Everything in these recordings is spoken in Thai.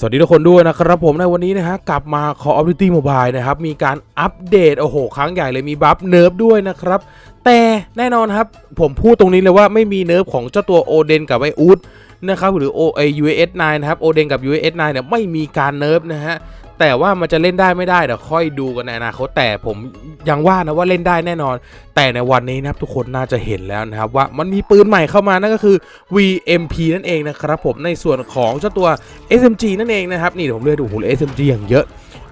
สวัสดีทุกคนด้วยนะครับผมในวันนี้นะฮะกลับมา Call of Duty Mobile นะครับมีการอัปเดตโอ้โหครั้งใหญ่เลยมีบัฟเนิร์ฟด้วยนะครับแต่แน่นอนครับผมพูดตรงนี้เลยว่าไม่มีเนิร์ฟของเจ้าตัวโอเดนกับไออูด นะครับหรือ O A U S 9นะครับโอเดนกับ U S 9เนี่ยไม่มีการเนิร์ฟนะฮะแต่ว่ามันจะเล่นได้ไม่ได้เดี๋ยวค่อยดูกันในอนาคตแต่ผมยังว่านะว่าเล่นได้แน่นอน แต่ในวันนี้นะครับทุกคนน่าจะเห็นแล้วนะครับว่ามันมีปืนใหม่เข้ามานั่นก็คือ VMP นั่นเองนะครับผมในส่วนของเจ้าตัว SMG นั่นเองนะครับนี่เดี๋ยวผมเลือกดูโอ้โห SMG อย่างเยอะ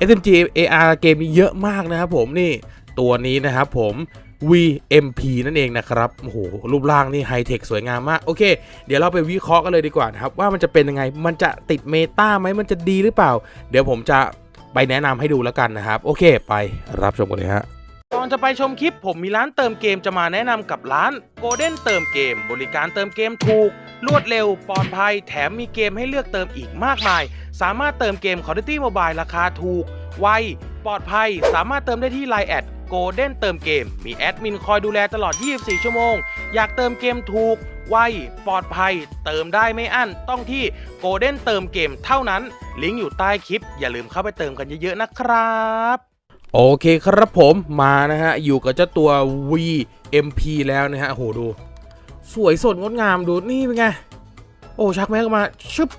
SMG AR เกมมีเยอะมากนะครับผมนี่ตัวนี้นะครับผม VMP นั่นเองนะครับ โอ้โห รูปร่างนี่ไฮเทคสวยงามมาก โอเค เดี๋ยวเราไปวิเคราะห์กันเลยดีกว่านะครับ ว่ามันจะเป็นยังไง มันจะติดเมตาไหมมันจะดีหรือเปล่า เดี๋ยวผมจะไปแนะนำให้ดูแล้วกันนะครับ โอเค ไปรับชมกันเลยฮะก่อนจะไปชมคลิป ผมมีร้านเติมเกมจะมาแนะนำกับร้าน Golden เติมเกม บริการเติมเกมถูก รวดเร็วปลอดภัย แถมมีเกมให้เลือกเติมอีกมากมาย สามารถเติมเกม Call of Duty Mobile ราคาถูก ไว ปลอดภัย สามารถเติมได้ที่ Line แอด Golden เติมเกม มีแอดมินคอยดูแลตลอด 24 ชั่วโมง อยากเติมเกมถูก ไว ปลอดภัย เติมได้ไม่อั้น ต้องที่ Golden เติมเกมเท่านั้น ลิงก์อยู่ใต้คลิป อย่าลืมเข้าไปเติมกันเยอะๆนะครับโอเคครับผมมานะฮะ อยู่กับเจ้าตัว VMP แล้วนะฮะโหดู สวยสดงดงามดูนี่เป็นไง โอ้ชักแม็กมาชึบ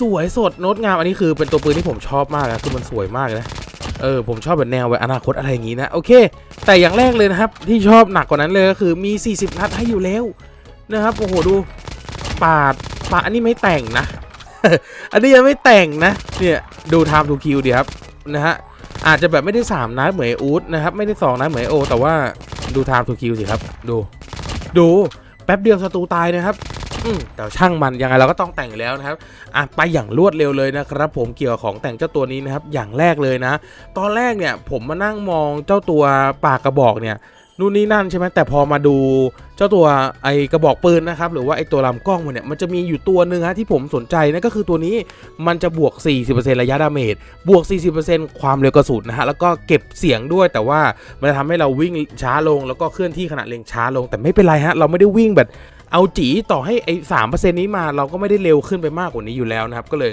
สวยสดงดงามอันนี้คือเป็นตัวปืนที่ผมชอบมากนะคือมันสวยมากเลยนะ เออผมชอบแบบแนวแบบอนาคตอะไรอย่างงี้นะโอเค แต่อย่างแรกเลยนะครับที่ชอบหนักกว่านั้นเลยก็คือมี 40 นัดให้อยู่แล้วนะครับโอ้โหดูปาดปาดอันนี้ไม่แต่งนะ อันนี้ยังไม่แต่งนะเนี่ยดู time to kill ดีครับนะฮะอาจจะแบบไม่ได้3นัดเหมือนอูดนะครับไม่ได้2นัดเหมือนโอ แต่ว่าดู time to kill สิครับดู ดูแป๊บเดียวศัตรูตายนะครับ แต่ช่างมันยังไงเราก็ต้องแต่งแล้วนะครับอะไปอย่างรวดเร็วเลยนะครับ ผมเกี่ยวกับของแต่งเจ้าตัวนี้นะครับ อย่างแรกเลยนะ ตอนแรกเนี่ยผมมานั่งมองเจ้าตัวปากกระบอกเนี่ยนู่นนี่นั่นใช่ไหมแต่พอมาดูเจ้าตัวไอกระบอกปืนนะครับหรือว่าไอตัวลำกล้องมันเนี่ยมันจะมีอยู่ตัวหนึ่งฮะที่ผมสนใจนั่นก็คือตัวนี้มันจะบวก 40%ระยะดาเมจบวก 40%ความเร็วกระสุนนะฮะแล้วก็เก็บเสียงด้วยแต่ว่ามันจะทำให้เราวิ่งช้าลง แล้วก็เคลื่อนที่ขณะเล็งช้าลง แต่ไม่เป็นไรฮะเราไม่ได้วิ่งแบบ เอาจีต่อให้ไอ้สามเปอร์เซ็นต์นี้มาเราก็ไม่ได้เร็วขึ้นไปมากกว่านี้อยู่แล้วนะครับ ก็เลย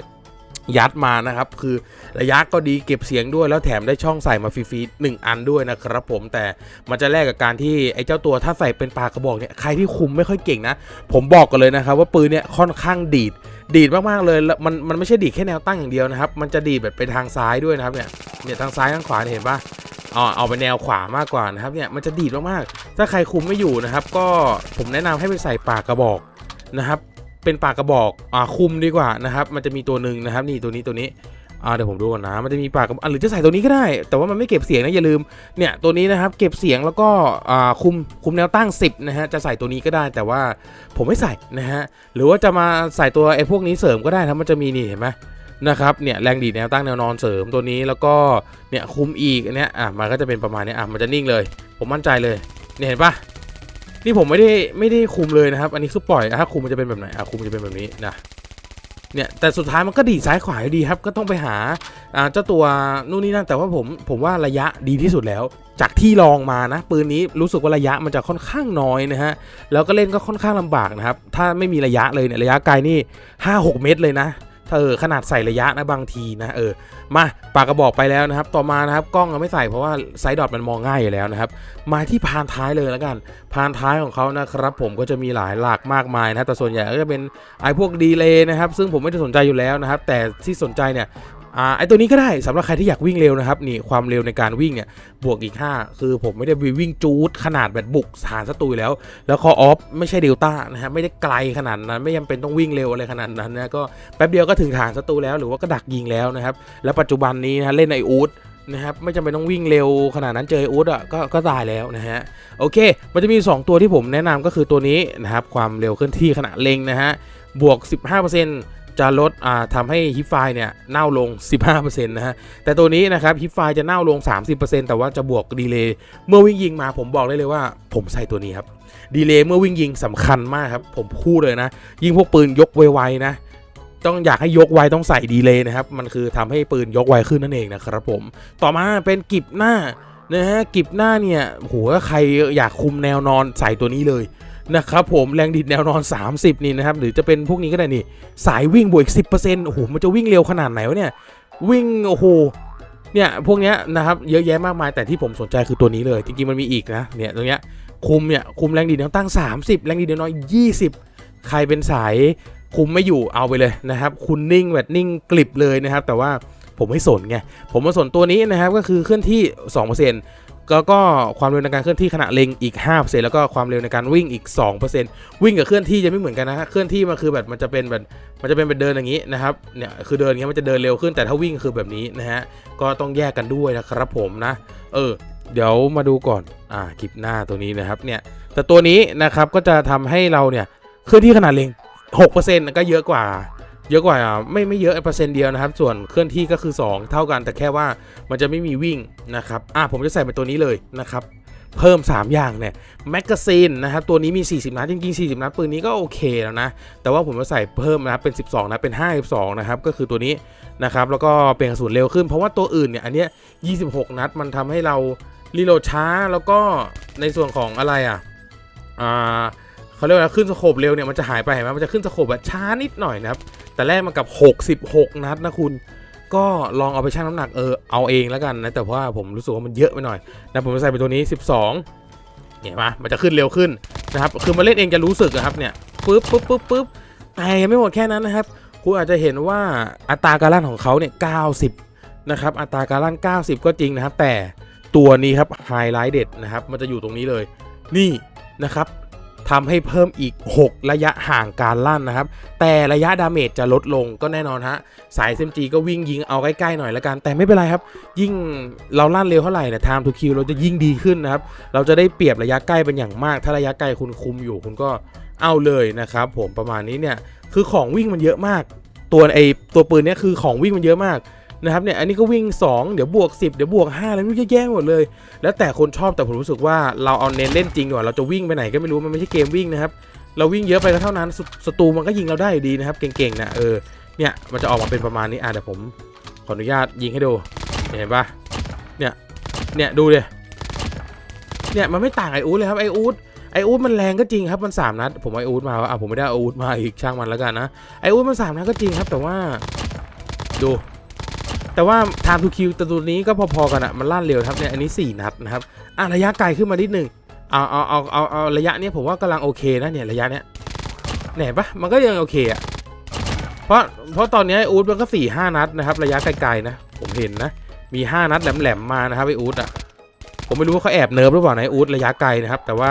ยัดมานะครับ คือระยะก็ดีเก็บเสียงด้วยแล้วแถมได้ช่องใส่มาฟรีๆหนึ่งอันด้วยนะครับผมแต่มันจะแลกกับการที่ไอ้เจ้าตัวถ้าใส่เป็นปลากระบอกเนี่ยใครที่คุมไม่ค่อยเก่งนะ ผมบอกกันเลยนะครับ ว่าปืนเนี่ยค่อนข้างดีด ดีดมากๆเลยแล้วมันมันไม่ใช่ดีดแค่แนวตั้งอย่างเดียวนะครับ มันจะดีดแบบไปทางซ้ายด้วยนะครับเนี่ยเนี่ยทางซ้ายทางขวาเห็นปะ อ๋อเอาไปแนวขวามากกว่านะครับเนี่ยมันจะดีดมากๆถ้าใครคุมไม่อยู่นะครับ ก็ผมแนะนำให้ไปใส่ปากกระบอกนะครับ เป็นปากกระบอกอ่าคุมดีกว่านะครับ มันจะมีตัวหนึ่งนะครับ นี่ตัวนี้ตัวนี้อ่าเดี๋ยวผมดูก่อนนะมันจะมีปากกระบอกอะหรือจะใส่ตัวนี้ก็ได้ แต่ว่ามันไม่เก็บเสียงนะอย่าลืมเนี่ยตัวนี้นะครับเก็บเสียงแล้วก็อ่าคุมคุมแนวตั้ง 10นะฮะจะใส่ตัวนี้ก็ได้ แต่ว่าผมไม่ใส่นะฮะหรือว่าจะมาใส่ตัวไอ้พวกนี้เสริมก็ได้นะมันจะมีนี่เห็นไหม นะครับเนี่ยแรงดีดแนวตั้งแนวนอนเสริมตัวนี้แล้วก็เนี่ยคุมอีกอันเนี้ยอะมันก็จะเป็นประมาณเนี้ยอะมันจะนิ่งเลย ผมมั่นใจเลยเนี่ยเห็นปะนี่ผมไม่ได้ไม่ได้คุมเลยนะครับ อันนี้คือปล่อยถ้าคุมมันจะเป็นแบบไหนอะคุมมันจะเป็นแบบนี้นะเนี่ยแต่สุดท้ายมันก็ดีซ้ายขวาดีครับ ก็ต้องไปหาอ่าเจ้าตัวนู่นนี่นั่นแต่ว่าผมผมว่าระยะดีที่สุดแล้ว จากที่ลองมานะ ปืนนี้รู้สึกว่าระยะมันจะค่อนข้างน้อยนะฮะแล้วก็เล่นก็ค่อนข้างลำบากนะครับ ถ้าไม่มีระยะเลยเนี่ยระยะไกลนี่5-6 เมตรเลยนะ เออขนาดใส่ระยะนะบางทีนะเออมาปากกระบอกไปแล้วนะครับ ต่อมานะครับกล้องเราไม่ใส่เพราะว่าไซด์ดอทมันมองง่ายอยู่แล้วนะครับ มาที่พานท้ายเลยแล้วกัน พานท้ายของเขานะครับผมก็จะมีหลายหลากมากมายนะแต่ส่วนใหญ่ก็จะเป็นไอพวกดีเลย์นะครับ ซึ่งผมไม่ได้สนใจอยู่แล้วนะครับ แต่ที่สนใจเนี่ย อ่าไอตัวนี้ก็ได้สำหรับใครที่อยากวิ่งเร็วนะครับนี่ความเร็วในการวิ่งเนี่ยบวกอีก 5 คือผมไม่ได้วิ่งจูดขนาดแบบบุกฐานศัตรูอยู่แล้ว แล้วคอออฟไม่ใช่เดลต้านะฮะไม่ได้ไกลขนาดนั้น ไม่จำเป็นต้องวิ่งเร็วอะไรขนาดนั้นนะก็แป๊บเดียวก็ถึงฐานศัตรูแล้วหรือว่าก็ดักยิงแล้วนะครับแล้วปัจจุบันนี้นะเล่นไออูดนะครับไม่จำเป็นต้องวิ่งเร็วขนาดนั้นเจอไออูดอะก็ก็ตายแล้วนะฮะโอเค มันจะมี 2 ตัวที่ผมแนะนำก็คือตัวนี้นะครับความเร็วเคลื่อนที่ขณะเล็งนะฮะบวก 15% จะลดอ่าทำให้ฮิปไฟเนี่ยเน่าลง 15%นะฮะ แต่ตัวนี้นะครับฮิปไฟจะเน่าลง 30%แต่ว่าจะบวกดีเลย์เมื่อวิ่งยิงมาผมบอกได้เลยว่า ผมใส่ตัวนี้ครับดีเลย์เมื่อวิ่งยิงสำคัญมากครับ ผมพูดเลยนะ ยิงพวกปืนยกไวๆนะต้องอยากให้ยกไวต้องใส่ดีเลย์นะครับ มันคือทำให้ปืนยกไวขึ้นนั่นเองนะครับผม ต่อมาเป็นกิบหน้านะฮะกิบหน้าเนี่ยโหใครอยากคุมแนวนอนใส่ตัวนี้เลย นะครับผมแรงดีดแนวนอน 30 นี่นะครับ หรือจะเป็นพวกนี้ก็ได้นี่ สายวิ่งบวกอีก10%โอ้โหมันจะวิ่งเร็วขนาดไหนวะเนี่ย วิ่งโอ้โหเนี่ยพวกเนี้ยนะครับเยอะแยะมากมายแต่ที่ผมสนใจคือตัวนี้เลย จริงๆมันมีอีกนะเนี่ยตรงเนี้ยคุมเนี่ยคุมแรงดีดแนวตั้ง 30 แรงดีดแนวนอน20 ใครเป็นสายคุมไม่อยู่เอาไปเลยนะครับคุณนิ่งแบบนิ่งกลิบเลยนะครับ แต่ว่าผมไม่สนไงผมมาสนตัวนี้นะครับก็คือเคลื่อนที่ 2% แล้วก็ความเร็วในการเคลื่อนที่ขณะเล็งอีก 5%แล้วก็ความเร็วในการวิ่งอีก 2%วิ่งกับเคลื่อนที่จะไม่เหมือนกันนะฮะเคลื่อนที่มันคือแบบมันจะเป็นแบบมันจะเป็นแบบเดินอย่างนี้นะครับเนี่ยคือเดินอย่างเงี้ยมันจะเดินเร็วขึ้นแต่ถ้าวิ่งคือแบบนี้นะฮะก็ต้องแยกกันด้วยนะครับผมนะ เออ เดี๋ยวมาดูก่อนอ่าคลิปหน้าตัวนี้นะครับเนี่ยแต่ตัวนี้นะครับก็จะทำให้เราเนี่ยเคลื่อนที่ขนาดเล็ง6%ก็เยอะกว่า เยอะกว่าไม่ไม่เยอะเปอร์เซ็นต์เดียวนะครับ ส่วนเคลื่อนที่ก็คือ 2 เท่ากันแต่แค่ว่ามันจะไม่มีวิ่งนะครับอะผมจะใส่เป็นตัวนี้เลยนะครับเพิ่ม 3 อย่างเนี่ยแมกกาซีนนะครับตัวนี้มี 40 นัดจริงๆ 40 นัดปืนนี้ก็โอเคแล้วนะ แต่ว่าผมจะใส่เพิ่มนะครับเป็น 12 นะเป็น 52 นะครับ ก็คือตัวนี้นะครับ แล้วก็เป็นกระสุนเร็วขึ้น เพราะว่าตัวอื่นเนี่ย อันเนี้ย 26 นัดมันทำให้เรารีโหลดช้า แล้วก็ในส่วนของอะไรอะอ่าเขาเรียกว่าขึ้นสโคปเร็วเนี่ยมันจะหายไปเห็นไหมมันจะขึ้นสโคปแบบช้านิดหน่อยนะครับ แต่แรกมากับ 66 นัดนะคุณ ก็ลองเอาไปชั่งน้ำหนักเออเอาเองแล้วกันนะแต่ว่าผมรู้สึกว่ามันเยอะไปหน่อยนะผมจะใส่เป็นตัวนี้ 12เนี่ยมามันจะขึ้นเร็วขึ้นนะครับคือมาเล่นเองจะรู้สึกนะครับเนี่ยปึ๊บปึ๊บปึ๊บปึ๊บแต่ยังไม่หมดแค่นั้นนะครับคุณอาจจะเห็นว่าอัตราการลั่นของเขาเนี่ย 90 นะครับ อัตราการลั่น 90 ก็จริงนะครับ แต่ตัวนี้ครับไฮไลท์เด็ดนะครับ มันจะอยู่ตรงนี้เลย นี่นะครับ ทำให้เพิ่มอีก 6 ระยะห่างการลั่นนะครับ แต่ระยะดาเมจจะลดลงก็แน่นอนฮะ สาย SMG ก็วิ่งยิงเอาใกล้ๆหน่อยละกัน แต่ไม่เป็นไรครับ ยิ่งเราลั่นเร็วเท่าไหร่เนี่ย time to kill เราจะยิ่งดีขึ้นนะครับ เราจะได้เปรียบระยะใกล้เป็นอย่างมาก ถ้าระยะไกลคุณคุมอยู่คุณก็เอาเลยนะครับผมประมาณนี้เนี่ยคือของวิ่งมันเยอะมาก ตัวไอตัวปืนเนี่ยคือของวิ่งมันเยอะมาก นะครับเนี่ยอันนี้ก็วิ่ง 2 เดี๋ยวบวก 10 เดี๋ยวบวก5แล้วมันเยอะแยะหมดเลย แล้วแต่คนชอบแต่ผมรู้สึกว่าเราเอาเน้นเล่นจริงดีกว่าเราจะวิ่งไปไหนก็ไม่รู้มันไม่ใช่เกมวิ่งนะครับเราวิ่งเยอะไปก็เท่านั้นศัตรูมันก็ยิงเราได้ดีนะครับเก่งๆนะเออเนี่ยมันจะออกมาเป็นประมาณนี้อะเดี๋ยวผมขออนุญาตยิงให้ดูเห็นปะเนี่ยเนี่ยดูเลยเนี่ยมันไม่ต่างไออูดเลยครับไออูดไออูดมันแรงก็จริงครับมันสามนัดผมไออูดมาอะผมไม่ได้ออูดมาอีกช่างมันแล้วกันนะไออูดมันสามนัดก็จริงครับแต่ว่าดู แต่ว่า time to kill ตัวตัวนี้ก็พอๆกันอะมันลั่นเร็วครับเนี่ยอันนี้ 4 นัดนะครับอะระยะไกลขึ้นมานิดนึงเอาเอาเอาเอาเอาระยะเนี้ยผมว่ากำลังโอเคนะเนี่ยระยะเนี้ยเนี่ยปะมันก็ยังโอเคอะเพราะเพราะตอนนี้ไออูดมันก็4ี่ห้านัดนะครับ ระยะไกลๆนะ ผมเห็นนะ มี 5 นัดแหลมๆมานะครับไออูดอะผมไม่รู้ว่าเขาแอบเนิร์ฟหรือเปล่านะไออูดระยะไกลนะครับ แต่ว่า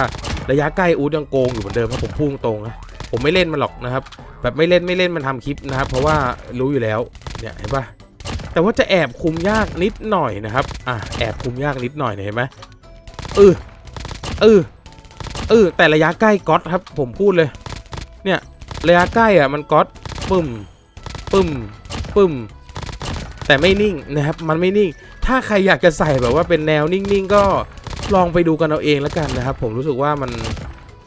ระยะใกล้อูดยังโกงอยู่เหมือนเดิมครับผมพุ่งตรงนะผมไม่เล่นมันหรอกนะครับ แบบไม่เล่นไม่เล่นมันทำคลิปนะครับ เพราะว่ารู้อยู่แล้วเนี่ยเห็นปะ แต่ว่าจะแอบคุมยากนิดหน่อยนะครับ อะแอบคุมยากนิดหน่อยเห็นไหมเออเออเออแต่ระยะใกล้ก๊อตครับ ผมพูดเลย เนี่ยระยะใกล้อะมันก๊อตปึ้มปึ้มปึ้มแต่ไม่นิ่งนะครับ มันไม่นิ่ง ถ้าใครอยากจะใส่แบบว่าเป็นแนวนิ่งๆ ก็ลองไปดูกันเอาเองแล้วกันนะครับ ผมรู้สึกว่ามัน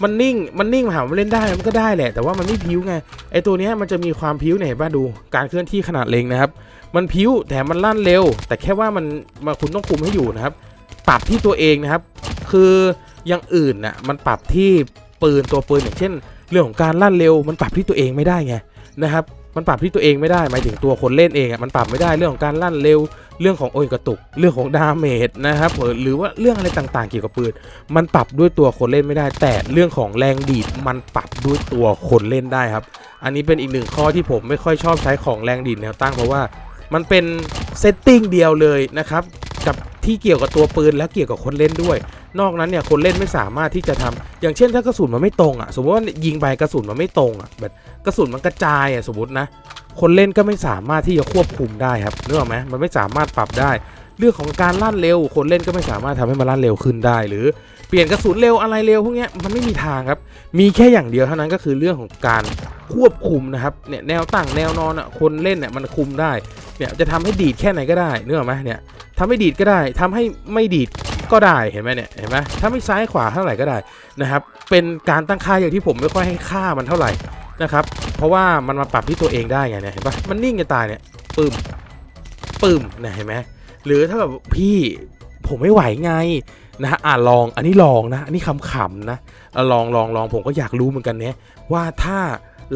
มันนิ่ง มันนิ่งถามว่าเล่นได้ มันก็ได้แหละ แต่ว่ามันไม่พิ้วไง ไอตัวเนี้ยมันจะมีความพิ้วเนี่ยเห็นป่ะดู การเคลื่อนที่ขนาดเล็งนะครับ มันพิ้วแต่มันลั่นเร็ว แต่แค่ว่ามันมาคุณต้องคุมให้อยู่นะครับ ปรับที่ตัวเองนะครับ คืออย่างอื่นน่ะ มันปรับที่ปืนตัวปืนอย่างเช่น เรื่องของการลั่นเร็ว มันปรับที่ตัวเองไม่ได้ไงนะครับ มันปรับที่ตัวเองไม่ได้หมายถึงตัวคนเล่นเองอะมันปรับไม่ได้เรื่องของการลั่นเร็วเรื่องของโอยกระตุกเรื่องของดาเมจนะครับหรือว่าเรื่องอะไรต่างๆเกี่ยวกับปืนมันปรับด้วยตัวคนเล่นไม่ได้ แต่เรื่องของแรงดีดมันปรับด้วยตัวคนเล่นได้ครับ อันนี้เป็นอีกหนึ่งข้อที่ผมไม่ค่อยชอบใช้ของแรงดีดแนวตั้งเพราะว่ามันเป็นเซตติ้งเดียวเลยนะครับกับที่เกี่ยวกับตัวปืนและเกี่ยวกับคนเล่นด้วย นอกนั้นเนี่ยคนเล่นไม่สามารถที่จะทำอย่างเช่นถ้ากระสุนมันไม่ตรงอะ สมมติว่ายิงไปกระสุนมันไม่ตรงอะแบบกระสุนมันกระจายอะสมมตินะ คนเล่นก็ไม่สามารถที่จะควบคุมได้ครับนึกออกไหมมันไม่สามารถปรับได้ เรื่องของการลั่นเร็ว คนเล่นก็ไม่สามารถทำให้มันลั่นเร็วขึ้นได้ หรือเปลี่ยนกระสุนเร็วอะไรเร็วพวกนี้มันไม่มีทางครับ มีแค่อย่างเดียวเท่านั้นก็คือเรื่องของการควบคุมนะครับเนี่ยแนวตั้งแนวนอนอะคนเล่นเนี่ยมันคุมได้ เนี่ยจะทำให้ดีดแค่ไหนก็ได้เนื้อไหมเนี่ยทำให้ดีดก็ได้ทำให้ไม่ดีดก็ได้เห็นไหมเนี่ยเห็นไหมถ้าไม่ซ้ายขวาเท่าไหร่ก็ได้นะครับ เป็นการตั้งค่าอย่างที่ผมไม่ค่อยให้ค่ามันเท่าไหร่นะครับ เพราะว่ามันมาปรับที่ตัวเองได้ไงเนี่ยเห็นปะมันนิ่งจะตายเนี่ยปึ้มปึ้มนี่ยเห็นไหมหรือถ้าแบบพี่ผมไม่ไหวไงนะฮะอะลองอันนี้ลองนะ อันนี้ขำๆนะอะลองลองลองผมก็อยากรู้เหมือนกันเนี่ยว่าถ้า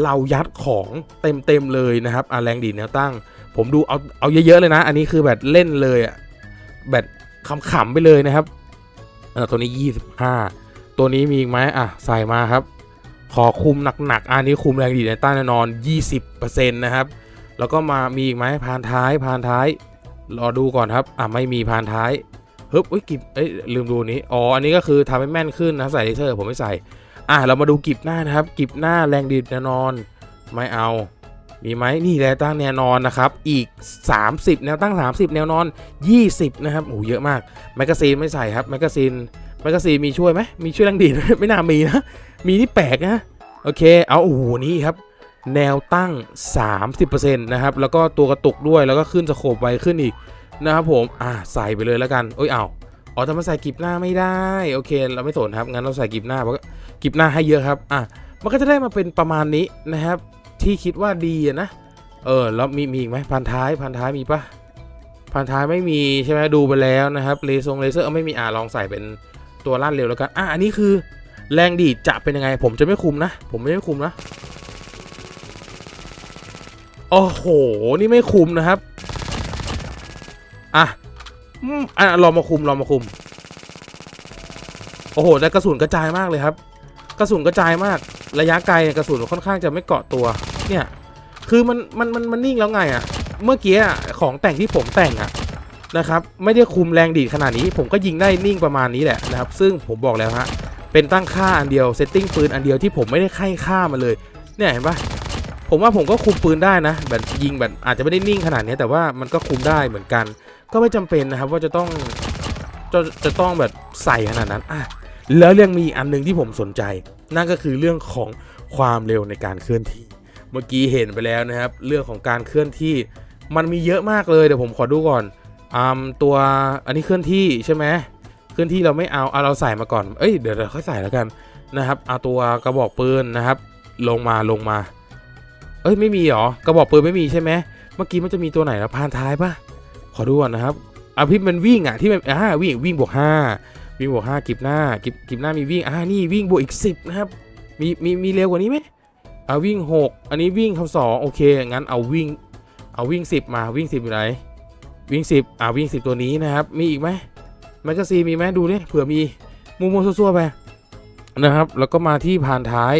เรายัดของเต็มเต็มๆเลยนะครับอะแรงดีดแนวตั้ง ผมดูเอาเอาเยอะๆเลยนะ อันนี้คือแบบเล่นเลยอะแบบขำๆไปเลยนะครับอะตัวนี้ 25 ตัวนี้มีอีกไหมอะใส่มาครับ ขอคุมหนักๆอันนี้คุมแรงดีดแนต้านแน่นอน 20%นะครับ แล้วก็มามีอีกไหมพานท้ายพานท้าย รอดูก่อนครับ อะไม่มีพานท้ายฮึบอุ้ยกิบเอ้ยลืมดูนี้อ๋ออันนี้ก็คือทำให้แม่นขึ้นนะใส่เลเซอร์ผมไม่ใส่ อะเรามาดูกิบหน้านะครับ กิบหน้าแรงดีดแน่นอน ไม่เอา มีไหมนี่แนวตั้งแนวนอนนะครับ อีก 30 แนวตั้ง 30 แนวนอน 20 นะครับโอ้โหเยอะมากแมกกาซีนไม่ใส่ครับแมกกาซีนแมกกาซีนมีช่วยไหมมีช่วยแรงดีดไม่น่ามีนะ มีนี่แปลกนะโอเค เอาโอ้โหนี่ครับ แนวตั้ง 30%นะครับ แล้วก็ตัวกระตุกด้วยแล้วก็ขึ้นสโคบไวขึ้นอีกนะครับผมอ่าใส่ไปเลยแล้วกันเอ้ยเอาอ๋อแต่มใส่กิบหน้าไม่ได้โอเค เราไม่สนครับงั้นเราใส่กิบหน้าเพราะกิบหน้าให้เยอะครับอะมันก็จะได้มาเป็นประมาณนี้นะครับ ที่คิดว่าดีอะนะ เออ แล้วมีมีอีกไหมพันท้ายพันท้ายมีปะพันท้ายไม่มีใช่ไหมดูไปแล้วนะครับเลซงเลเซอร์เอาไม่มีอ่าลองใส่เป็นตัวลั่นเร็วแล้วกันอะอันนี้คือแรงดีดจะเป็นยังไง ผมจะไม่คุมนะ ผมไม่ได้คุมนะโอ้โห นี่ไม่คุมนะครับ อะอืมอะลองมาคุมลองมาคุม โอ้โห แต่กระสุนกระจายมากเลยครับ กระสุนกระจายมาก ระยะไกลกระสุนค่อนข้างจะไม่เกาะตัว เนี่ย คือมันมันมันมันนิ่งแล้วไงอะ่ะ เมื่อกี้อะของแต่งที่ผมแต่งอะ่ะนะครับ ไม่ได้คุมแรงดีดขนาดนี้ ผมก็ยิงได้นิ่งประมาณนี้แหละนะครับ ซึ่งผมบอกแล้วฮะ เป็นตั้งค่าอันเดียวเซตติ้งปืนอันเดียวที่ผมไม่ได้ไข้ค่ามาเลย เนี่ยเห็นปะผมว่าผมก็คุมปืนได้นะ แบบยิงแบบอาจจะไม่ได้นิ่งขนาดนี้แต่ว่ามันก็คุมได้เหมือนกัน ก็ไม่จำเป็นนะครับว่าจะต้องจะจะต้องแบบใส่ขนาดนั้นอะแล้วเรื่องมีอันหนึ่งที่ผมสนใจ นั่นก็คือเรื่องของความเร็วในการเคลื่อนที่ มื่อกี้เห็นไปแล้วนะครับ เรื่องของการเคลื่อนที่มันมีเยอะมากเลยเดี๋ยวผมขอดูก่อนอ่าตัวอันนี้เคลื่อนที่ใช่ไหมเคลื่อนที่เราไม่เอาเอาเราใส่มาก่อนเอ้ยเดี๋ยวเราค่อยใส่แล้วกันนะครับเอาตัวกระบอกปืนนะครับ ลงมาลงมา เอ้ยไม่มีหรอกระบอกปืนไม่มีใช่ไหมเมื่อกี้มันจะมีตัวไหนนะพานท้ายปะขอดูก่อนนะครับอะพี่มันวิ่งอะที่มันอ่าวิ่งวิ่งบวกห้าวิ่งบวกห้ากิบหน้ากิบกิบหน้ามีวิ่งอ่านี่วิ่งบวกอีกสิบนะครับมีมีมีเร็วกว่านี้ไหม อาวิ่ง 6 อันนี้วิ่งคำสองโอเค งั้นเอาวิ่ง เอาวิ่ง 10 มาวิ่ง 10 อยู่ไหน วิ่ง 10 อ่าวิ่ง 10 ตัวนี้นะครับ มีอีกไหมแมกกาซีมีไหมดูดิเผื่อมีมุมมซั่วๆไปนะครับ แล้วก็มาที่ผ่านท้าย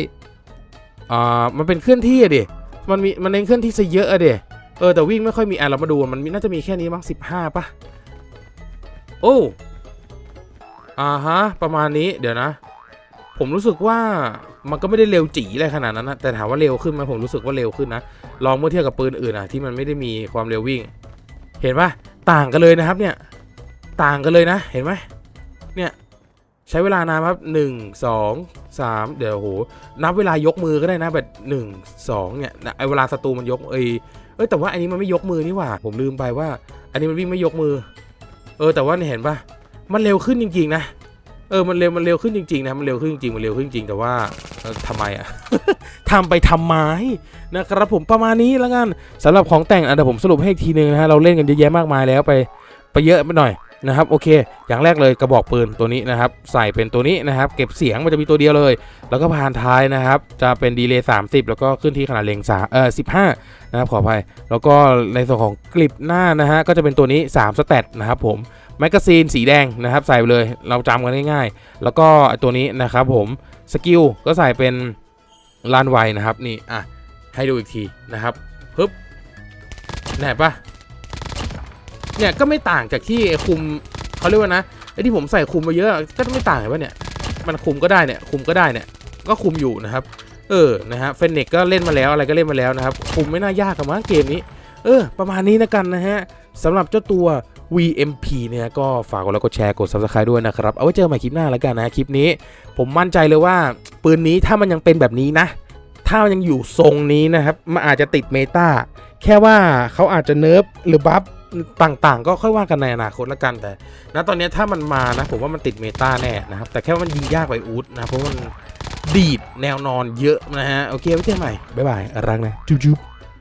อ่า มันเป็นเคลื่อนที่อะดิ มันมี มันเน้นเคลื่อนที่ซะเยอะอะดิ เออ แต่วิ่งไม่ค่อยมี อะ เรามาดู มันมน่าจะมีแค่นี้มั้ง15ป่ะ โอ้ อ่าฮะ ประมาณนี้ เดี๋ยวนะ ผมรู้สึกว่ามันก็ไม่ได้เร็วจีอะไรขนาดนั้นนะแต่ถามว่าเร็วขึ้นไหมผมรู้สึกว่าเร็วขึ้นนะลองเมื่อเทียบกับปืนอื่นอะที่มันไม่ได้มีความเร็ววิ่ง เห็นปะต่างกันเลยนะครับเนี่ยต่างกันเลยนะเห็นไหมเนี่ยใช้เวลานานครับหนึ่งสองสามเดี๋ยวโหนับเวลายกมือก็ได้นะแบบหนึ่งสองเนี่ยไอเวลาศัตรูมันยกเอยเอ้ยแต่ว่าอันนี้มันไม่ยกมือนี่หว่า ผมลืมไปว่า อันนี้มันวิ่งไม่ยกมือ เออแต่ว่าเนี่เห็นปะมันเร็วขึ้นจริงๆนะ เออมันเร็วมันเร็วขึ้นจริงๆนะมันเร็วขึ้นจริงๆมันเร็วขึ้นจริงแต่ว่าเอ่อทำไมอะทำไปทำไมนะครับผมประมาณนี้แล้วกันสำหรับของแต่งอะเดี๋ยวผมสรุปให้อีกทีนึงนะฮะเราเล่นกันเยอะแยะมากมายแล้วไปไปเยอะไปหน่อยนะครับโอเค อย่างแรกเลยกระบอกปืนตัวนี้นะครับ ใส่เป็นตัวนี้นะครับ เก็บเสียงมันจะมีตัวเดียวเลย แล้วก็พานท้ายนะครับ จะเป็นดีเลย์30แล้วก็ขึ้นที่ขนาดเลงสาเออ15นะครับขออภัย แล้วก็ในส่วนของกลิปหน้านะฮะก็จะเป็นตัวนี้3สเตตนะครับผม แมกกาซีนสีแดงนะครับใส่ไปเลยเราจำกันง่ายๆ แล้วก็ตัวนี้นะครับผมสกิลก็ใส่เป็นลานไวนะครับนี่อะให้ดูอีกทีนะครับปึ๊บแน่ปะเนี่ยก็ไม่ต่างจากที่คุมเขาเรียกว่านะไอ้ที่ผมใส่คุมมาเยอะก็ไม่ต่างกันปะเนี่ยมันคุมก็ได้เนี่ยคุมก็ได้เนี่ยก็คุมอยู่นะครับ เออนะฮะเฟนเน็กก็เล่นมาแล้วอะไรก็เล่นมาแล้วนะครับคุมไม่น่ายากกับมั้งเกมนี้ เออ ประมาณนี้นะกันนะฮะสำหรับเจ้าตัว VMP เนี่ยก็ฝากกดไลค์กดแชร์กด Subscribe ด้วยนะครับ เอาไว้เจอกันใหม่คลิปหน้าแล้วกันนะ คลิปนี้ ผมมั่นใจเลยว่า ปืนนี้ถ้ามันยังเป็นแบบนี้นะ ถ้ามันยังอยู่ทรงนี้นะครับ มันอาจจะติดเมตาแค่ว่าเขาอาจจะเนิร์ฟหรือบัฟต่างๆ ก็ค่อยว่ากันในอนาคตละกันแต่ณตอนนี้ถ้ามันมานะ ผมว่ามันติดเมตาแน่นะครับ แต่แค่ว่ามันยิงยากไปอูดนะเพราะมันดีดแนวนอนเยอะนะฮะโอเคไว้เจอกันใหม่บ๊ายบายรักนะจุ๊บๆ